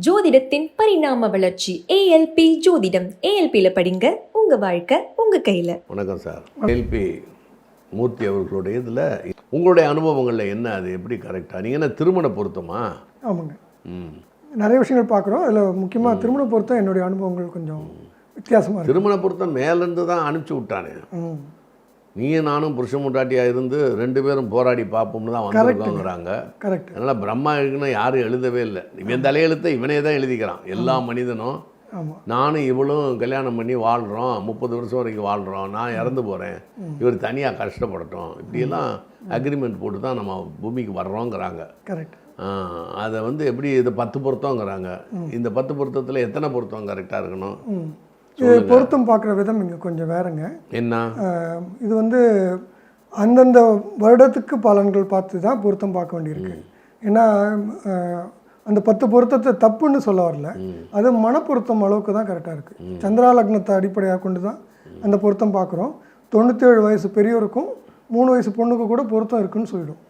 ஜோதிடத்தின் பரிணாம வளர்ச்சி ஏஎல்பி ஜோதிடம். ஏஎல்பியில படிங்க. உங்க வாழ்க்கை உங்க கையில. வணக்கம் சார். எல்பி மூர்த்தி அவர்களுடைய இதில் உங்களுடைய அனுபவங்களில் என்ன? அது எப்படி கரெக்டாக நீங்கள் என்ன திருமண பொருத்தமா? ஆமாங்க. ம். நிறைய விஷயங்கள் பார்க்குறோம். அதில் முக்கியமாக திருமண பொறுத்த என்னுடைய அனுபவங்கள் கொஞ்சம் வித்தியாசமாக இருக்கு. திருமண பொருத்தம் மேலேருந்து தான் அனுப்பிச்சி விட்டானே. ம். நீயும் நானும் புருஷ முட்டாட்டியாக இருந்து ரெண்டு பேரும் போராடி பார்ப்போம்னு தான் வந்திருக்கோங்கிறாங்க. கரெக்ட் அதனால் பிரம்மா இருக்குன்னு யாரும் எழுதவே இல்லை. இவன் தலையெழுத்தை இவனே தான் எழுதிக்கிறான். எல்லா மனிதனும் நானும் இவளும் கல்யாணம் பண்ணி வாழ்கிறோம் முப்பது வருஷம் வரைக்கும் வாழ்கிறோம் நான் இறந்து போகிறேன் இவர் தனியாக கஷ்டப்படட்டும். இப்படியெல்லாம் அக்ரிமெண்ட் போட்டு தான் நம்ம பூமிக்கு வர்றோங்கிறாங்க. கரெக்ட் அதை வந்து எப்படி இது பத்து பொருத்தங்கிறாங்க இந்த பத்து பொருத்தத்தில் எத்தனை பொருத்தம் கரெக்டாக இருக்கணும்? இது பொருத்தம் பார்க்குற விதம் இங்கே கொஞ்சம் வேறுங்க. என்ன? இது வந்து அந்தந்த வருடத்துக்கு பலன்கள் பார்த்து தான் பொருத்தம் பார்க்க வேண்டியிருக்கு. ஏன்னா அந்த பத்து பொருத்தத்தை தப்புன்னு சொல்ல வரல. அது மனப்பொருத்தம் அளவுக்கு தான் கரெக்டாக இருக்குது சந்திரா லக்னத்தை அடிப்படையாக கொண்டு தான் அந்த பொருத்தம் பார்க்குறோம். தொண்ணூற்றேழு வயசு பெரியவருக்கும் மூணு வயசு பொண்ணுக்கு கூட பொருத்தம் இருக்குன்னு சொல்லிடும்.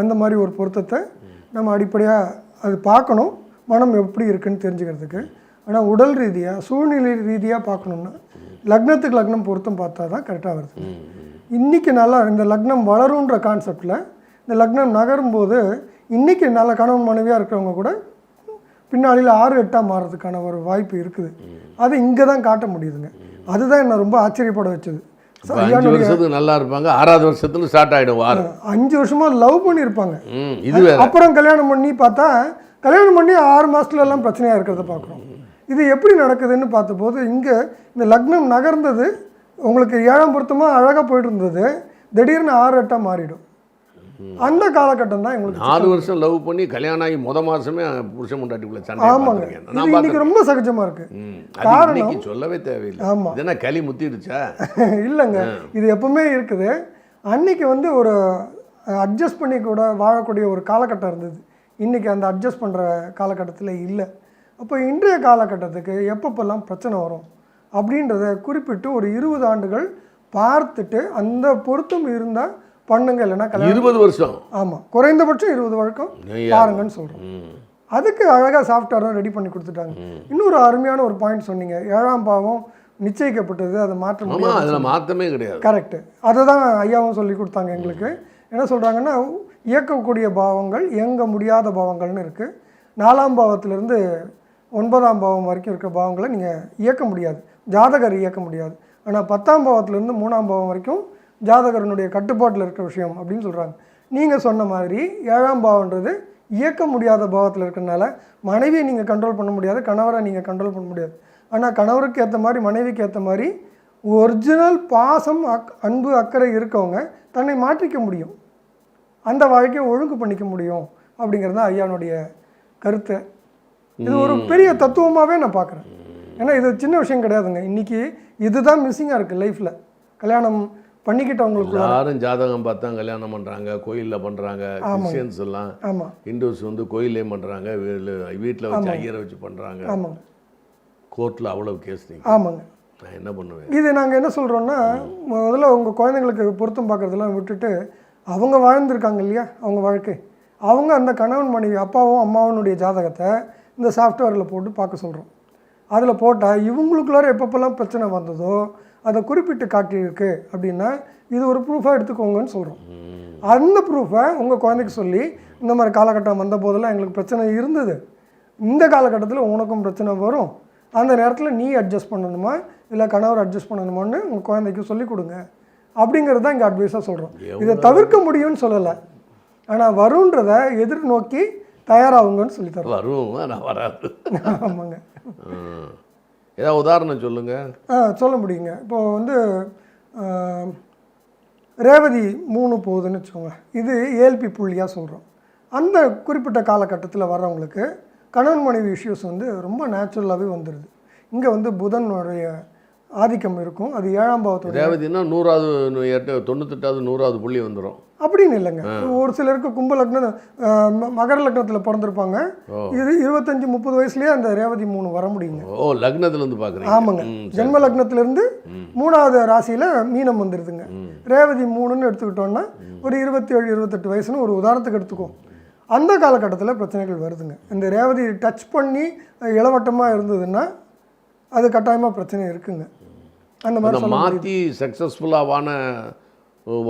அந்த மாதிரி ஒரு பொருத்தத்தை நம்ம அடிப்படையாக அது பார்க்கணும். மனம் எப்படி இருக்குன்னு தெரிஞ்சுக்கிறதுக்கு. ஆனால் உடல் ரீதியாக சூழ்நிலை ரீதியாக பார்க்கணுன்னா லக்னத்துக்கு லக்னம் பொருத்தம் பார்த்தா தான் கரெக்டாக வருது. இன்றைக்கி நல்லா இந்த லக்னம் வளருன்ற கான்செப்டில் இந்த லக்னம் நகரும்போது இன்றைக்கி நல்ல கணவன் மனைவியாக இருக்கிறவங்க கூட பின்னாளில் ஆறு எட்டாக மாறுறதுக்கான ஒரு வாய்ப்பு இருக்குது. அது இங்கே தான் காட்ட முடியுதுங்க. அதுதான் என்னை ரொம்ப ஆச்சரியப்பட வச்சது. அஞ்சு வருஷத்துக்கு நல்லா இருப்பாங்க ஆறாவது வருஷத்துல ஸ்டார்ட் ஆகிடும் வாரம். அஞ்சு வருஷமாக லவ் பண்ணியிருப்பாங்க. இது அப்புறம் கல்யாணம் பண்ணி பார்த்தா கல்யாணம் பண்ணி ஆறு மாசத்துல எல்லாம் பிரச்சனையாக இருக்கிறத பார்க்குறோம். இது எப்படி நடக்குதுன்னு பார்த்தபோது இங்கே இந்த லக்னம் நகர்ந்தது உங்களுக்கு ஏழாம் பொருத்தமாக அழகாக போயிட்டு இருந்தது திடீர்னு ஆறு எட்டாக மாறிடும். அந்த காலகட்டம் தான் எங்களுக்கு நாலு வருஷம் லவ் பண்ணி கல்யாணம் ஆகி முத மாசமே புருஷன் முண்டாட்டிக்குள்ள சண்டை ஆமாங்க. இன்னைக்கு ரொம்ப சகஜமாக இருக்கு. காரணம்- சொல்லவே தேவையில்லை. ஆமா. என்ன களி முத்திடுச்சா? இல்லைங்க. இது எப்பவுமே இருக்குது. அன்னைக்கு வந்து ஒரு அட்ஜஸ்ட் பண்ணி கூட வாழக்கூடிய ஒரு காலகட்டம் இருந்தது. இன்னைக்கு அந்த அட்ஜஸ்ட் பண்ணுற காலகட்டத்தில் இல்லை. அப்போ இன்றைய காலகட்டத்துக்கு எப்பப்பெல்லாம் பிரச்சனை வரும் அப்படின்றத குறிப்பிட்டு ஒரு இருபது ஆண்டுகள் பார்த்துட்டு அந்த பொருத்தம் இருந்தால் பண்ணுங்க இல்லைன்னா இருபது வருஷம். ஆமாம் குறைந்தபட்சம் இருபது வழக்கம். பாருங்கன்னு சொல்கிறோம் அதுக்கு அழகாக சாஃப்ட்வேர் ரெடி பண்ணி கொடுத்துட்டாங்க. இன்னொரு அருமையான ஒரு பாயிண்ட் சொன்னீங்க. ஏழாம் பாவம் நிச்சயிக்கப்பட்டது அதை மாற்ற முடியாது. அதுல மாத்தமே கிடையாது. கரெக்டு அதை தான் ஐயாவும் சொல்லி கொடுத்தாங்க எங்களுக்கு. என்ன சொல்கிறாங்கன்னா இயக்கக்கூடிய பாவங்கள் இயங்க முடியாத பாவங்கள்னு இருக்குது நாலாம் பாவத்திலிருந்து ஒன்பதாம் பாவம் வரைக்கும் இருக்கிற பாவங்களை நீங்கள் இயக்க முடியாது. ஜாதகர் இயக்க முடியாது. ஆனால் பத்தாம் பாவத்துலேருந்து மூணாம் பாவம் வரைக்கும் ஜாதகரனுடைய கட்டுப்பாட்டில் இருக்க விஷயம் அப்படின்னு சொல்கிறாங்க நீங்கள் சொன்ன மாதிரி ஏழாம் பாவன்றது இயக்க முடியாத பாவத்தில் இருக்கிறனால மனைவியை நீங்கள் கண்ட்ரோல் பண்ண முடியாது கணவரை நீங்கள் கண்ட்ரோல் பண்ண முடியாது. ஆனால் கணவருக்கு ஏற்ற மாதிரி மனைவிக்கு ஏற்ற மாதிரி ஒரிஜினல் பாசம் அக் அன்பு அக்கறை இருக்கவங்க தன்னை மாற்றிக்க முடியும். அந்த வாழ்க்கையை ஒழுங்கு பண்ணிக்க முடியும் அப்படிங்கிறது தான் ஐயானுடைய கருத்து. இது ஒரு பெரிய தத்துவமாகவே நான் பார்க்குறேன். ஏன்னா இது சின்ன விஷயம் கிடையாதுங்க. இன்றைக்கி இதுதான் மிஸ்ஸிங்காக இருக்குது லைஃப்பில் கல்யாணம் பண்ணிக்கிட்டவங்களுக்கு எல்லாரும் ஜாதகம் பார்த்தா கல்யாணம் பண்றாங்க கோயில்ல பண்றாங்க கிறிஸ்டியன்ஸ் எல்லாம் ஆமாம் ஹிந்துஸ் வந்து கோயிலே பண்றாங்க வீட்டில் வச்சு ஐயரை வச்சு பண்றாங்க. ஆமாங்க. கோர்ட்ல அவ்வளவு கேஸ் நீங்க. ஆமாங்க. நான் என்ன பண்ணுவேன்? இது நாங்கள் என்ன சொல்கிறோன்னா முதல்ல உங்கள் குழந்தைங்களுக்கு பொருத்தம் பார்க்குறதெல்லாம் விட்டுட்டு அவங்க வாழ்ந்திருக்காங்க இல்லையா? அவங்க வாழ்க்கை. அவங்க அந்த கணவன் மனைவி அப்பாவும் அம்மாவனுடைய ஜாதகத்தை இந்த சாஃப்ட்வேரில் போட்டு பார்க்க சொல்கிறோம் அதில் போட்டால் இவங்களுக்குள்ளார எப்பப்பெல்லாம் பிரச்சனை வந்ததோ அதை குறிப்பிட்டு காட்டியிருக்கு அப்படின்னா இது ஒரு ப்ரூஃபாக எடுத்துக்கோங்கன்னு சொல்கிறோம் அந்த ப்ரூஃபை உங்கள் குழந்தைக்கு சொல்லி இந்த மாதிரி காலகட்டம் வந்த போதெல்லாம் எங்களுக்கு பிரச்சனை இருந்தது. இந்த காலகட்டத்தில் உனக்கும் பிரச்சனை வரும். அந்த நேரத்தில் நீ அட்ஜஸ்ட் பண்ணணுமா? இல்லை கணவர் அட்ஜஸ்ட் பண்ணணுமான்னு உங்கள் குழந்தைக்கு சொல்லிக் கொடுங்க. அப்படிங்கிறது தான் இங்கே அட்வைஸாக சொல்கிறோம் இதை தவிர்க்க முடியும்னு சொல்லலை. ஆனால் வருன்றதை எதிர்நோக்கி தயாராகுங்கன்னு சொல்லி தரோம் வரும் நான் வராது. ஆமாங்க. ஏதாவது உதாரணம் சொல்லுங்க. ஆ சொல்ல முடியுங்க. இப்போ வந்து ரேவதி மூணு போகுதுன்னு வச்சுக்கோங்க. இது ஏல்பி புள்ளியாக சொல்கிறோம் அந்த குறிப்பிட்ட காலகட்டத்தில் வர்றவங்களுக்கு கணவன் மனைவி இஷ்யூஸ் வந்து ரொம்ப நேச்சுரலாகவே வந்துடுது இங்கே வந்து புதனுடைய ஆதிக்கம் இருக்கும். அது ஏழாம் பாவத்தோட ரேவதினா நூறாவது தொண்ணூத்தெட்டாவது நூறாவது புள்ளி வந்துடும் அப்படின்னு இல்லைங்க. ஒரு சிலருக்கு கும்ப லக்னம் மகர லக்னத்தில் பிறந்திருப்பாங்க. இது இருபத்தஞ்சி முப்பது வயசுலேயே அந்த ரேவதி மூணு வர முடியுங்க. ஓ லக்னத்துல இருந்து பாக்குறீங்க. ஆமாங்க. ஜென்ம லக்னத்திலிருந்து மூணாவது ராசியில் மீனம் வந்துடுதுங்க ரேவதி மூணுன்னு எடுத்துக்கிட்டோம்னா ஒரு இருபத்தி ஏழு இருபத்தெட்டு வயசுன்னு ஒரு உதாரணத்துக்கு எடுத்துக்கோ. அந்த காலகட்டத்தில் பிரச்சனைகள் வருதுங்க. இந்த ரேவதி டச் பண்ணி இளவட்டமாக இருந்ததுன்னா அது கட்டாயமாக பிரச்சனை இருக்குங்க. அந்த மாதிரி. மாற்றி சக்ஸஸ்ஃபுல்லாவான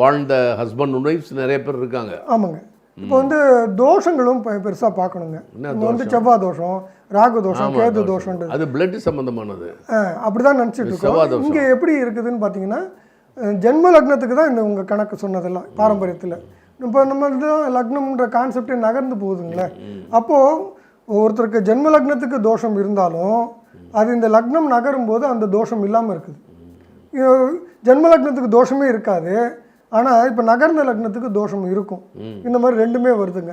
வாழ்ந்த ஹஸ்பண்ட் ஒய்ஃப்ஸ் நிறைய பேர் இருக்காங்க. ஆமாங்க. இப்போ வந்து தோஷங்களும் பெருசாக பார்க்கணுங்க. இங்க வந்து செவ்வாய் தோஷம் ராகு தோஷம் கேது தோஷம். அது பிளட் சம்பந்தமானது. அப்படிதான் நினச்சிட்டு இருக்கோம். இங்கே எப்படி இருக்குதுன்னு பார்த்தீங்கன்னா ஜென்ம லக்னத்துக்கு தான் இந்த உங்கள் கணக்கு சொன்னதெல்லாம் பாரம்பரியத்தில். இப்போ நம்ம லக்னம்ன்ற கான்செப்டே நகர்ந்து போகுதுங்களே. அப்போது ஒருத்தருக்கு ஜென்ம லக்னத்துக்கு தோஷம் இருந்தாலும் அது இந்த லக்னம் நகரும் போது அந்த தோஷம் இல்லாமல் இருக்குது. ஜென்ம லக்னத்துக்கு தோஷமே இருக்காது. ஆனால் இப்போ நகர்ந்த லக்னத்துக்கு தோஷம் இருக்கும். இந்த மாதிரி ரெண்டுமே வருதுங்க.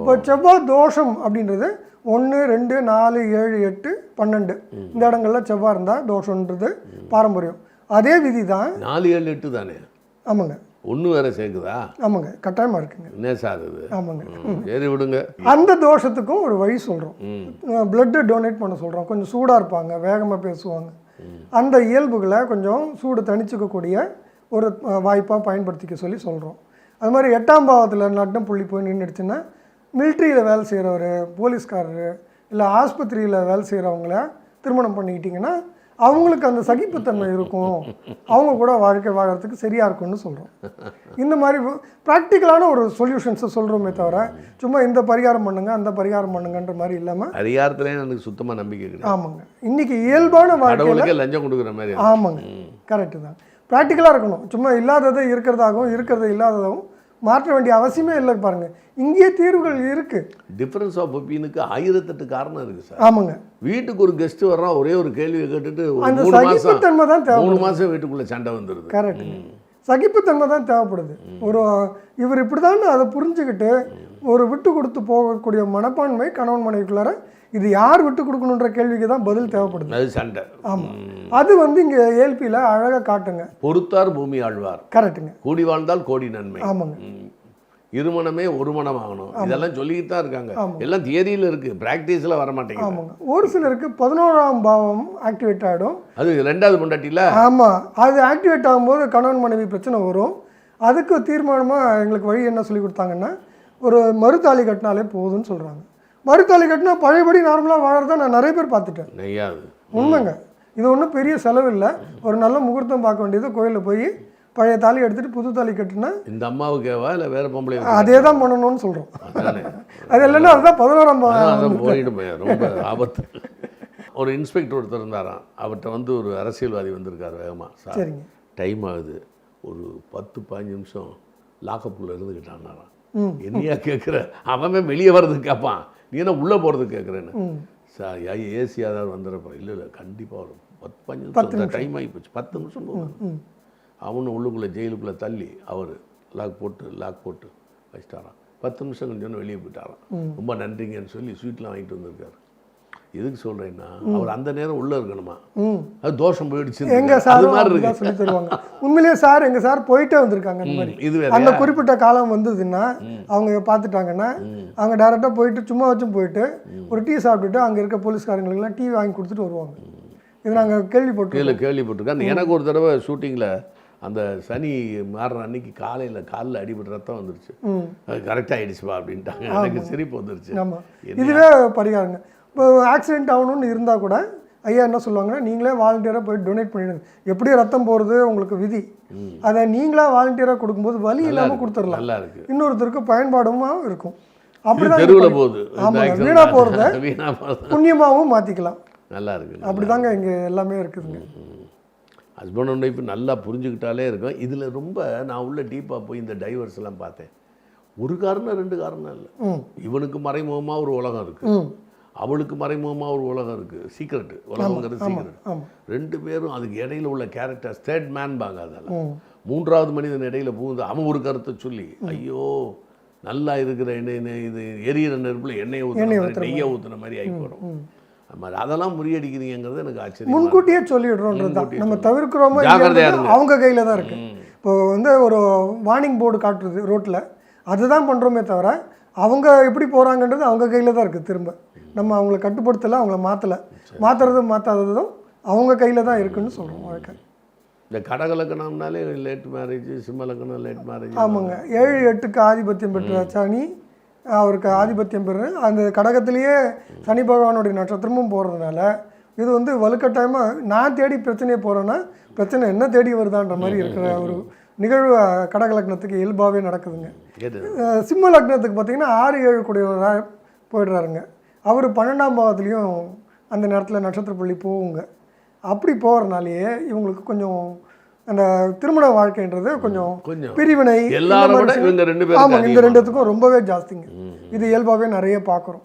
இப்போ செவ்வாய் தோஷம் அப்படின்றது ஒன்று ரெண்டு நாலு ஏழு எட்டு பன்னெண்டு. இந்த இடங்கள்ல செவ்வாய் இருந்தால் தோஷம்ன்றது பாரம்பரியம். அதே விதி தான் நாலு ஏழு எட்டு தானே? ஆமாங்க. ஒன்று வேற சேர்க்குதா? ஆமாங்க. கட்டாயமாக இருக்குங்க. என்ன சார் இது ஆமாங்க. சரி விடுங்க. அந்த தோஷத்துக்கும் ஒரு வழி சொல்கிறோம் பிளட்டு டொனேட் பண்ண சொல்கிறோம் கொஞ்சம் சூடாக இருப்பாங்க. வேகமாக பேசுவாங்க. அந்த இயல்புகளை கொஞ்சம் சூடு தணிச்சுக்கக்கூடிய ஒரு வாய்ப்பாக பயன்படுத்திக்க சொல்லி சொல்கிறோம் அது மாதிரி எட்டாம் பாவத்தில் நட்டம் புள்ளி போய் நின்றுடுச்சுன்னா மிலிட்ரியில் வேலை செய்கிறவர் போலீஸ்காரரு இல்லை ஆஸ்பத்திரியில் வேலை செய்கிறவங்கள திருமணம் பண்ணிக்கிட்டிங்கன்னா அவங்களுக்கு அந்த சகிப்புத்தன்மை இருக்கும். அவங்க கூட வாழ்க்கை வாழறதுக்கு சரியாக இருக்கும்னு சொல்கிறோம் இந்த மாதிரி ப்ராக்டிக்கலான ஒரு சொல்யூஷன்ஸை சொல்கிறோமே தவிர சும்மா இந்த பரிகாரம் பண்ணுங்க அந்த பரிகாரம் பண்ணுங்கன்ற மாதிரி இல்லாமல் அதிகாரத்திலே எனக்கு சுத்தமாக நம்பிக்கை கிடையாது ஆமாங்க. இன்னைக்கு இயல்பான கடவுளுக்கே லஞ்சம் கொடுக்குற மாதிரி. ஆமாங்க. கரெக்டு தான். ப்ராக்டிக்கலாக இருக்கணும். சும்மா இல்லாததை இருக்கிறதாகவும் இருக்கிறது இல்லாததாகவும் மாற்ற வேண்டிய அவசியமே இல்லை பாருங்க. இங்கேயே தீர்வுகள் இருக்கு. டிஃபரன்ஸ் ஆஃப் ஒப்பீனுக்கு ஆயிரத்தெட்டு காரணம் இருக்கு சார். ஆமாங்க. வீட்டுக்கு ஒரு கெஸ்ட் வர்றான் ஒரே ஒரு கேள்வியை கேட்டுட்டு அந்த சகிப்புத்தன்மை தான் தேவை மூணு மாசம் வீட்டுக்குள்ள சண்டை வந்துருது. கரெக்ட் சகிப்புத்தன்மை தான் தேவைப்படுது. ஒரு இவர் இப்படி அதை புரிஞ்சுக்கிட்டு ஒரு விட்டு கொடுத்து போகக்கூடிய மனப்பான்மை கணவன் மனைவிக்குள்ளார இது யார் விட்டு கொடுக்கணுன்ற கேள்விக்கு தான் பதில் தேவைப்படுது. அது சண்டை. ஆமாம் அது வந்து இங்கே ஏல்பியில் அழகாக காட்டுங்க. பொறுத்தார் பூமி ஆழ்வார். கரெக்டுங்க கூடி வாழ்ந்தால் கோடி நன்மை. ஆமாங்க. ம். இருமனமே ஒரு மனம் ஆகணும். இதெல்லாம் சொல்லிக்கிட்டு தான் இருக்காங்க. எல்லாம் தியரியில் இருக்கு. பிராக்டிஸில் வர மாட்டேங்குது. ஆமாங்க. ஒரு சிலருக்கு பதினோராம் பாவம் ஆக்டிவேட் ஆகிடும் அது ரெண்டாவது பொண்டாட்டியில்? ஆமாம் அது ஆக்டிவேட் ஆகும்போது கணவன் மனைவி பிரச்சனை வரும். அதுக்கு தீர்மானமாக எங்களுக்கு வழி என்ன சொல்லி கொடுத்தாங்கன்னா ஒரு மறுதாலி கட்டினாலே போதும்னு சொல்கிறாங்க மறுதாலி கட்டினா பழையபடி நார்மலாக வாழறத நான் நிறைய பேர் பார்த்துட்டேன். உண்மைங்க. இது ஒன்றும் பெரிய செலவு இல்லை. ஒரு நல்ல முகூர்த்தம் பார்க்க வேண்டியது கோயிலில் போய் பழைய தாலி எடுத்துகிட்டு புது தாலி கட்டினா இந்த அம்மாவுக்கேவா இல்லை வேற பொம்பளை அதே தான் பண்ணணும்னு சொல்கிறோம் அது இல்லைன்னா அதுதான் பதினோராம் பாவம் அதான் அதான் போயிட்டு போய் ரொம்ப ஆபத்து. ஒரு இன்ஸ்பெக்டர் ஒருத்தர் இருந்தாராம். அவர்கிட்ட வந்து ஒரு அரசியல்வாதி வந்திருக்காரு வேகமா. சார் சரிங்க. டைம் ஆகுது. ஒரு பத்து பதினஞ்சு நிமிஷம் லாக்கப்புள்ள இருந்துக்கிட்டானாராம் ம் என்னையா கேட்குற அவன் வெளியே வர்றதுக்கு கேட்பான் நீ என்ன உள்ளே போகிறதுக்கு கேட்குறேன்னு சார் யா ஏசி ஆதார் வந்துடுறப்ப இல்லை இல்லை கண்டிப்பாக வரும். பத்து நிமிஷம் டைம் ஆகி போச்சு பத்து நிமிஷம் போகும் அவனு உள்ளுக்குள்ளே ஜெயிலுக்குள்ளே தள்ளி அவர் லாக் போட்டு லாக் போட்டு வச்சிட்டாராம். பத்து நிமிஷம் கொஞ்சம் வெளியே போயிட்டாராம். ரொம்ப நன்றிங்கன்னு சொல்லி ஸ்வீட்லாம் வாங்கிட்டு வந்திருக்காரு. எதுக்கு சொல்கிறேன்னா அவர் அந்த நேரம் உள்ளே இருக்கணுமா? அது தோஷம் போயிடுச்சு. எங்க அது சாரும் மாதிரி இருக்கு. சொல்லி தருவாங்க. உண்மையிலேயே சார் எங்க சார் போயிட்டே வந்திருக்காங்க அந்த மாதிரி. இது அந்த குறிப்பிட்ட காலம் வந்ததுன்னா அவங்க பார்த்துட்டாங்கன்னா அவங்க டேரெக்டாக போயிட்டு சும்மா வச்சும் போயிட்டு ஒரு டீ சாப்பிட்டுட்டு அங்கே இருக்க போலீஸ்காரங்களுக்குலாம் டீ வாங்கி கொடுத்துட்டு வருவாங்க. இது நாங்கள் கேள்விப்பட்டிருக்கோம். கீழே கேள்விப்பட்டிருக்கேன் எனக்கு ஒரு தடவை ஷூட்டிங்கில் அந்த சனி மாறுற அன்னைக்கு காலையில் காலில் அடிபட்டு ரத்தம் வந்துருச்சு கரெக்டாக ஆயிடுச்சுப்பா அப்படின்ட்டாங்க. எனக்கு சிரிப்பு வந்துருச்சு. ஆமாம் இதுவே பரிகாரங்க. இப்போ ஆக்சிடென்ட் ஆகணும்னு இருந்தால் கூட ஐயா என்ன சொல்லுவாங்கன்னா நீங்களே வாலண்டியராக போய் டொனேட் பண்ணிடுங்க. எப்படி ரத்தம் போகிறது உங்களுக்கு விதி. அதை நீங்களா வாலண்டியராக கொடுக்கும்போது வலி இல்லாமல் கொடுத்துடலாம். நல்லா இருக்கு. இன்னொருத்தருக்கு பயன்பாடுமா இருக்கும். அப்படிதான் தெருவில் போகுது. வீணா போகிறது புண்ணியமாகவும் மாற்றிக்கலாம் நல்லா இருக்கு. அப்படிதாங்க இங்கே எல்லாமே இருக்குதுங்க. ஹஸ்பண்ட் அண்ட் ஒய்ஃப் நல்லா புரிஞ்சுக்கிட்டாலே இருக்கும். இதில் ரொம்ப நான் உள்ள டீப்பாக போய் இந்த டைவர்ஸ் எல்லாம் பார்த்தேன். ஒரு காரணம் ரெண்டு காரணம் இல்லை. இவனுக்கு மறைமுகமாக ஒரு உலகம் இருக்கு. ம். அவளுக்கு மறைமுகமாக ஒரு உலகம் இருக்கு. சீக்ரெட் உலகங்கிறது சீக்ரெட் ரெண்டு பேரும் அதுக்கு இடையில உள்ள கேரக்டர்ஸ் தேர்ட் மேன் பாங்க அதெல்லாம் மூன்றாவது மனிதன் இடையில புகுந்து அவன் ஒரு கருத்தை சொல்லி ஐயோ நல்லா இருக்கிற எண்ணெய் இது எரியிற நெருப்புல எண்ணெயை மாதிரி நெய்யை ஊற்றுன மாதிரி ஆகி அது மாதிரி அதெல்லாம் முறியடிக்கிறீங்கிறது எனக்கு ஆச்சரியம் முன்கூட்டியே சொல்லிடுறோன்றது நம்ம தவிர்க்கிறோமோ. அவங்க கையில் தான் இருக்குது இப்போ வந்து ஒரு வார்னிங் போர்டு காட்டுறது ரோட்டில் அதுதான் பண்ணுறோமே தவிர அவங்க எப்படி போகிறாங்கன்றது அவங்க கையில் தான் இருக்குது திரும்ப. நம்ம அவங்கள கட்டுப்படுத்தலை அவங்கள மாற்றலை மாற்றுறதும் மாற்றாததும் அவங்க கையில் தான் இருக்குன்னு சொல்கிறோம் வாழ்க்கை. இந்த கடகலக்கணம்னாலே லேட் மேரேஜ் சிம்ம லக்கணம் லேட் மேரேஜ் ஆமாங்க. ஏழு எட்டுக்கு ஆதிபத்தியம் பெற்ற சனி அவருக்கு ஆதிபத்தியம் பெறு அந்த கடகத்திலேயே சனி பகவானுடைய நட்சத்திரமும் போகிறதுனால இது வந்து வலுக்கட்டாயமாக நான் தேடி பிரச்சனையை போகிறேன்னா பிரச்சனை என்ன தேடி வருதான்ற மாதிரி இருக்கிற ஒரு நிகழ்வு கடக லக்னத்துக்கு இயல்பாகவே நடக்குதுங்க. சிம்ம லக்னத்துக்கு பார்த்தீங்கன்னா ஆறு ஏழு கூடியவராக போயிடுறாருங்க. அவர் பன்னெண்டாம் பாவத்துலேயும் அந்த நேரத்தில் நட்சத்திர புள்ளி போகுங்க. அப்படி போகிறனாலேயே இவங்களுக்கு கொஞ்சம் அந்த திருமண வாழ்க்கைன்றது கொஞ்சம் பிரிவினை ஆமாங்க இந்த ரெண்டுத்துக்கும் ரொம்பவே ஜாஸ்திங்க. இது இயல்பாகவே நிறைய பார்க்குறோம்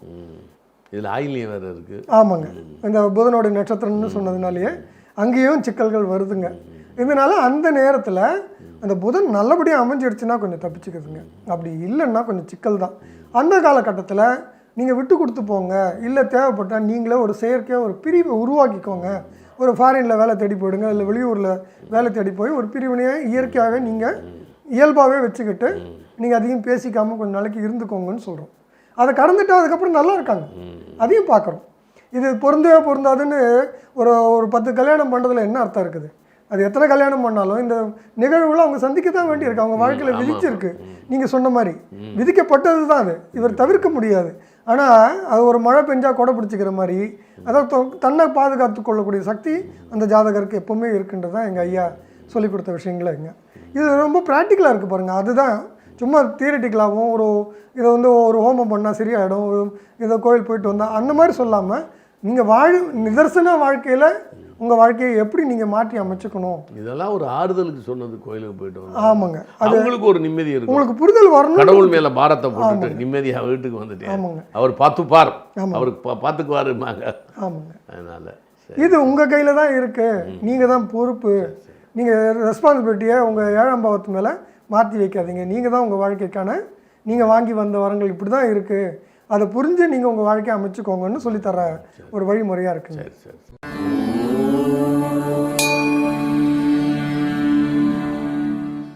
இதில் ஆயிலியம் வேறு இருக்குது ஆமாங்க. இந்த புதனுடைய நட்சத்திரம்னு சொன்னதுனாலேயே அங்கேயும் சிக்கல்கள் வருதுங்க. இதனால அந்த நேரத்தில் அந்த புதன் நல்லபடியாக அமைஞ்சிடுச்சுன்னா கொஞ்சம் தப்பிச்சுக்குதுங்க. அப்படி இல்லைன்னா கொஞ்சம் சிக்கல் தான் அந்த காலகட்டத்தில் நீங்கள் விட்டு கொடுத்து போங்க. இல்லை தேவைப்பட்டால் நீங்களே ஒரு செயற்கையாக ஒரு பிரிவை உருவாக்கிக்கோங்க. ஒரு ஃபாரினில் வேலை தேடி போயிடுங்க. இல்லை வெளியூரில் வேலை தேடி போய் ஒரு பிரிவினையை இயற்கையாகவே நீங்கள் இயல்பாகவே வச்சுக்கிட்டு நீங்கள் அதையும் பேசிக்காமல் கொஞ்ச நாளைக்கு இருந்துக்கோங்கன்னு சொல்கிறோம் அதை கடந்துட்டு அதுக்கப்புறம் நல்லா இருக்காங்க. அதையும் பார்க்குறோம். இது பொருந்தவே பொருந்தாதுன்னு ஒரு ஒரு பத்து கல்யாணம் பண்ணுறதுல என்ன அர்த்தம் இருக்குது? அது எத்தனை கல்யாணம் பண்ணாலும் இந்த நிகழ்வுகளை அவங்க சந்திக்க தான் வேண்டியிருக்கு. அவங்க வாழ்க்கையில் விதிச்சிருக்கு. நீங்கள் சொன்ன மாதிரி. விதிக்கப்பட்டது தான் அது. இவர் தவிர்க்க முடியாது. ஆனால் அது ஒரு மழை பெஞ்சால் கொடை பிடிச்சிக்கிற மாதிரி. அதாவது தன்னை பாதுகாத்து கொள்ளக்கூடிய சக்தி அந்த ஜாதகருக்கு எப்போவுமே இருக்குன்றதான் எங்கள் ஐயா சொல்லிக் கொடுத்த விஷயங்களேங்க இது ரொம்ப ப்ராக்டிக்கலாக இருக்குது பாருங்கள் அதுதான் சும்மா தியரிட்டிக்கலாகவும் ஒரு இதை வந்து ஒரு ஹோமம் பண்ணால் சரியாயிடும். இதை கோயில் போயிட்டு வந்தால் அந்த மாதிரி சொல்லாமல் நீங்கள் வாழ் நிதர்சன வாழ்க்கையில் உங்கள் வாழ்க்கையை எப்படி நீங்கள் மாற்றி அமைச்சுக்கணும்? இதெல்லாம் ஒரு ஆறுதலுக்கு சொன்னது கோயிலுக்கு போயிட்டு வந்து ஆமாங்க. அவங்களுக்கு ஒரு நிம்மதி இருக்கும் உங்களுக்கு புரிதல் வரணும் கடவுள் மேல பாரத்தை போட்டுட்டு நிம்மதியா வீட்டுக்கு வந்துட்டேன். ஆமாங்க. அவர் பார்த்துப்பார். அவருக்கு பார்த்துக்குவாருமாங்க ஆமாங்க. அதனால. இது உங்கள் கையில் தான் இருக்குது நீங்கள் தான் பொறுப்பு. நீங்கள் ரெஸ்பான்சிபிலிட்டியை உங்கள் ஏழாம் பாவத்து மேலே மாற்றி வைக்காதீங்க. நீங்கள் தான் உங்கள் வாழ்க்கைக்கான நீங்கள் வாங்கி வந்த வரங்கள் இப்படி தான் இருக்குது அதை புரிஞ்சு நீங்கள் உங்கள் வாழ்க்கையை அமைச்சுக்கோங்கன்னு சொல்லித்தர ஒரு வழிமுறையாக இருக்குங்க. சரி சரி.